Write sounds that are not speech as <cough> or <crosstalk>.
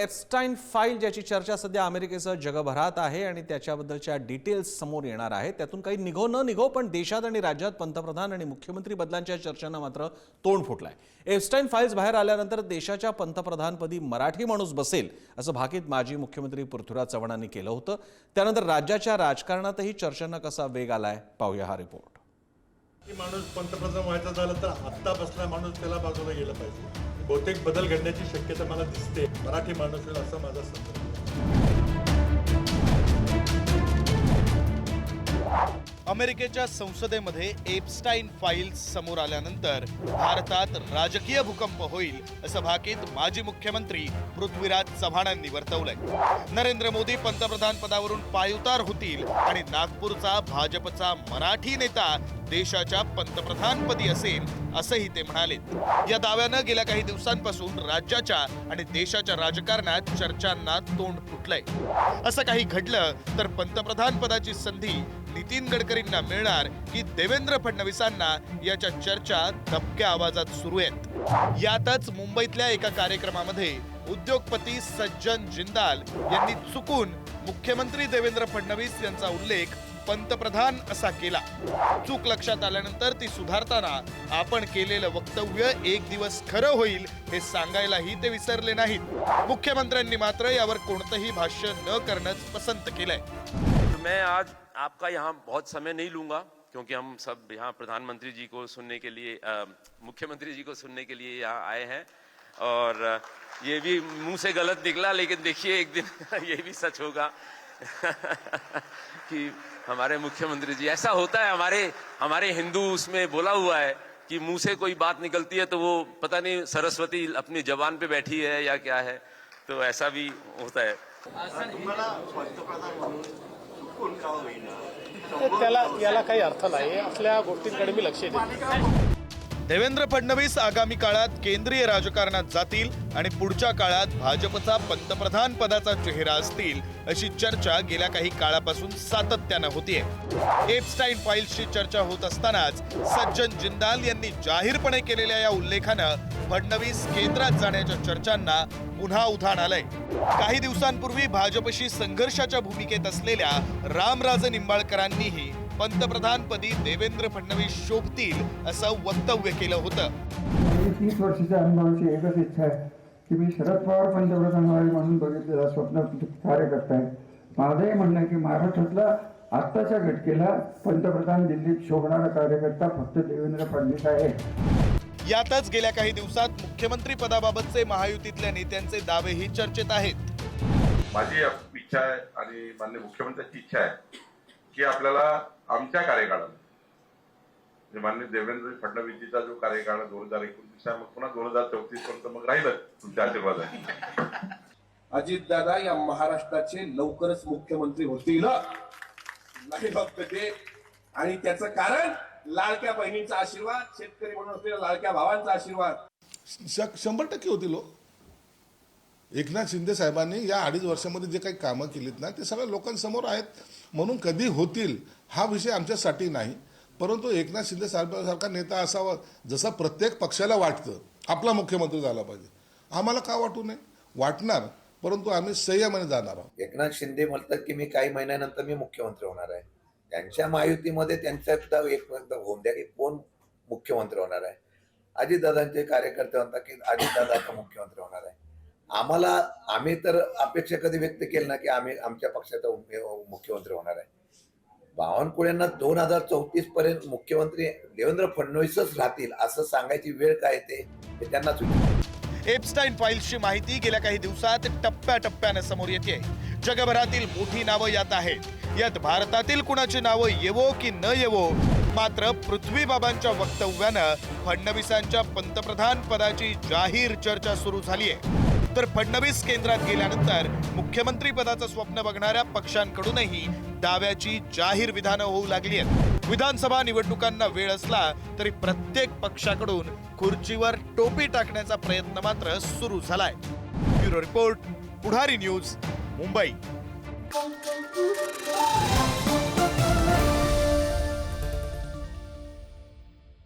एप्स्टाईन file ज्याची चर्चा सध्या अमेरिकेसह जगभरात आहे आणि त्याच्याबद्दलच्या डिटेल्स समोर येणार आहेत. त्यातून काही निघो न निघो पण देशात आणि राज्यात पंतप्रधान आणि मुख्यमंत्री बदलांच्या चर्चांना मात्र तोंड फुटलाय. एप्स्टाईन फाईल्स बाहेर आल्यानंतर देशाच्या पंतप्रधानपदी मराठी माणूस बसेल असं भाकीत माजी मुख्यमंत्री पृथ्वीराज चव्हाणांनी केलं होतं. त्यानंतर राज्याच्या राजकारणातही चर्चांना कसा वेग आलाय पाहूया हा रिपोर्ट की माणूस पंतप्रधान व्हायचा झालं तर आत्ता बसला माणूस त्याला बाजूला गेलं पाहिजे. बहुतेक बदल घडण्याची शक्यता मला दिसते. मराठी माणूस असा माझा संदर्भ अमेरिकेच्या संसदेमध्ये एपस्टाईन फाईल्स समोर आल्यानंतर भारतात राजकीय भूकंप होईल असं भाकीत माजी मुख्यमंत्री पृथ्वीराज चव्हाणांनी वर्तवलंय. नरेंद्र मोदी पंतप्रधान पदावरून पायउतार होतील आणि नागपूरचा भाजपचा मराठी नेता देशाच्या पंतप्रधानपदी असेल असंही ते म्हणाले या दाव्यानं गेल्या काही दिवसांपासून राज्याच्या आणि देशाच्या राजकारणात चर्चांना तोंड फुटलंय. असं काही घडलं तर पंतप्रधान पदाची संधी नितीन गडकरींना मिळणार की देवेंद्र फडणवीसांना याच्या चर्चा धबक्या आवाजात सुरू आहेत. यातच मुंबईतल्या एका कार्यक्रमामध्ये उद्योगपती सज्जन जिंदाल यांनी चुकून मुख्यमंत्री देवेंद्र फडणवीस यांचा उल्लेख पंतप्रधान असा केला. चूक लक्षात आल्यानंतर ती सुधारताना आपण केलेलं वक्तव्य एक दिवस खरं होईल हे सांगायलाही ते विसरले नाहीत. मुख्यमंत्र्यांनी मात्र यावर कोणतंही भाष्य न करणंच पसंत केलंय. मैं आज आपका यहाँ बहुत समय नहीं लूंगा क्योंकि हम सब यहाँ प्रधानमंत्री जी को सुनने के लिए मुख्यमंत्री जी को सुनने के लिए यहाँ आए हैं। और ये भी मुंह से गलत निकला लेकिन देखिए एक दिन <laughs> ये भी सच होगा। <laughs> कि हमारे मुख्यमंत्री जी ऐसा होता है हमारे हमारे हिंदू उसमें बोला हुआ है कि मुँह से कोई बात निकलती है तो वो पता नहीं सरस्वती अपनी जबान पे बैठी है या क्या है तो ऐसा भी होता है। त्याला याला काही अर्थ नाही असल्या गोष्टींकडे मी लक्ष देतो देवेंद्र फडणवीस आगामी काळात केंद्रीय राजकारणात जातील आणि पुढच्या काळात भाजपचा पंतप्रधान पदाचा चेहरा असतील अशी चर्चा गेल्या काही काळापासून सातत्यानं होतीये. एपस्टाईन फाईल्सची चर्चा होत असतानाच सज्जन जिंदाल यांनी जाहीरपणे केलेल्या या उल्लेखानं फडणवीस केंद्रात जाण्याच्या चर्चांना पुन्हा उधाण आलंय. काही दिवसांपूर्वी भाजपशी संघर्षाच्या भूमिकेत असलेल्या रामराजे निंबाळकरांनीही पंतप्रधानपदी देवेंद्र फडणवीस शोभतील असं वक्तव्य केलं होतं. तीस वर्षाच्या अनुभवाची एकच इच्छा आहे की मी शरद पवार पंतप्रधान व्हावे म्हणून बघितलेला स्वप्न कार्यकर्ता आहे माझंही म्हणणं आहे की महाराष्ट्रातला आत्ताच्या घटकेला पंतप्रधान दिल्लीत शोभणारा कार्यकर्ता फक्त देवेंद्र फडणवीस आहे. यातच गेल्या काही दिवसात मुख्यमंत्री पदाबाबतचे महायुतीतल्या नेत्यांचे दावेही चर्चेत आहेत. माझी इच्छा आहे आणि मान्य मुख्यमंत्र्यांची इच्छा आहे की आपल्याला आमच्या कार्यकाळात म्हणजे मान्य देवेंद्र फडणवीसजीचा जो कार्यकाळ दोन हजार एकोणतीस आहे मग पुन्हा दोन हजार चौतीस पर्यंत मग राहिलं तुमच्या आशीर्वाद आहे अजितदादा या महाराष्ट्राचे लवकरच मुख्यमंत्री होतील. नाही फक्त ते. आणि त्याचं कारण लाडक्या बहिणींचा आशीर्वाद शेतकरी म्हणून असलेल्या लाडक्या भावांचा आशीर्वाद. श- शंभर टक्के होतील हो. एकनाथ शिंदे साहेबांनी या अडीच वर्षामध्ये जे काही कामं केलीत ना ते सगळ्या लोकांसमोर आहेत. म्हणून कधी होतील हा विषय आमच्यासाठी नाही. परंतु एकनाथ शिंदे साहेबांसारखा नेता असावा जसा प्रत्येक पक्षाला वाटतं आपला मुख्यमंत्री झाला पाहिजे. आम्हाला का वाटू नये? वाटणार परंतु आम्ही संयमाने जाणार आहोत. एकनाथ शिंदे म्हणतात की मी काही महिन्यानंतर मी मुख्यमंत्री होणार आहे. त्यांच्या महायुतीमध्ये त्यांच्या सुद्धा एक होऊन द्या की कोण मुख्यमंत्री होणार आहे? अजितदादांचे कार्यकर्ते म्हणतात की अजितदादा आता मुख्यमंत्री होणार आहे. आम्हाला आम्ही तर अपेक्षा कधी व्यक्त केली ना की आम्ही आमच्या पक्षाचा उमे- मुख्यमंत्री होणार आहे. बावनकुळेंना दोन हजार चौतीस पर्यंत मुख्यमंत्री देवेंद्र फडणवीसच राहतील असं सांगायची वेळ काय ते त्यांना त्यांनाच एपस्टाईन फाईल्सची माहिती गेल्या काही दिवसात टप्प्याटप्प्यानं समोर येते. जगभरातील मोठी नावं यात आहेत. यात भारतातील कुणाची नावं येवो की न येवो मात्र पृथ्वीबाबांच्या वक्तव्यानं फडणवीसांच्या पंतप्रधान पदाची जाहीर चर्चा सुरू झाली आहे तर फडणवीस केंद्रात गेल्यानंतर मुख्यमंत्री पदाचं स्वप्न बघणाऱ्या पक्षांकडूनही दाव्याची जाहीर विधानं होऊ लागली आहेत. विधानसभा निवडणुकांना वेळ असला तरी प्रत्येक पक्षाकडून खुर्चीवर टोपी टाकण्याचा प्रयत्न मात्र सुरू झालाय. Bureau report Pudhari news Mumbai.